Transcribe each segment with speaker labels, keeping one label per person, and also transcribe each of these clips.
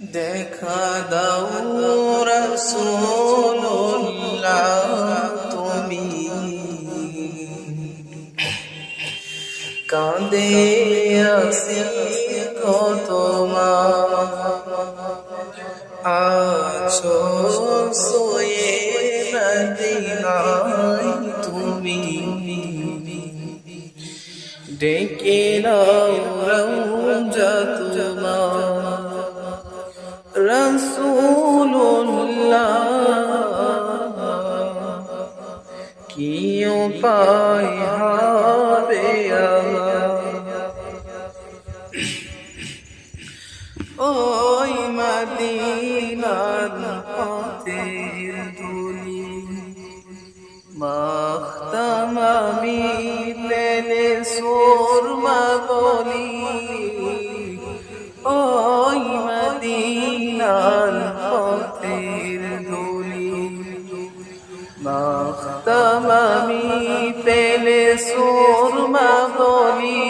Speaker 1: দেখা দাও রসুল্লাহ তুমি। কাঁদে আসি কত মা আছো সোয়ে মদিনায় তুমি। ডেকে নাও রৌজা তোমার। কি উপায় হবে ওই মদিনার পথের ধুলি মাখতাম আমি পেলে সুরমা বলি। ওই মদিনার মাখতাম আমি পেলে সুরমা বলি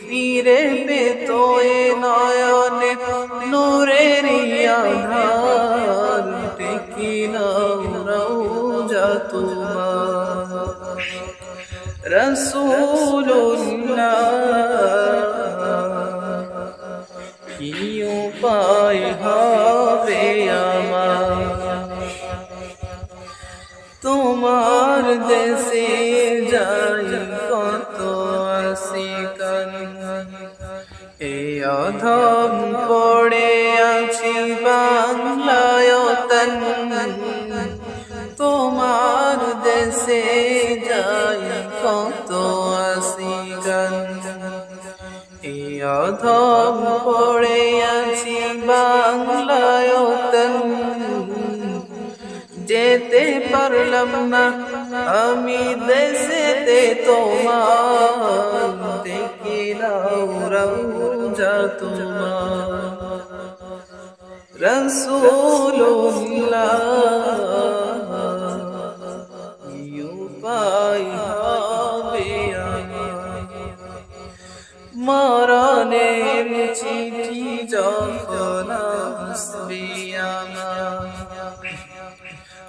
Speaker 1: ফিরে পেত এ নয়নে নূরের আধার। টেকি নাও রৌজা তোমার। রসুল্লাহ তোমার দেশে যাই, কত আসিকান এ অধম পড়ে আছি বাংলায়তন তোমার দেশে যাই, কত আসিকান এ অধম পড়ে আছি বাংলায়তন যেতে পারলাম না। আমি দেশেতে তোমার দেখি নাও রৌজা তোমার। রসুল্লাহ মরণের চিঠি যখন আসবে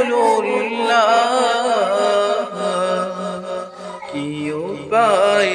Speaker 1: রসুল্লাহ কি উপায়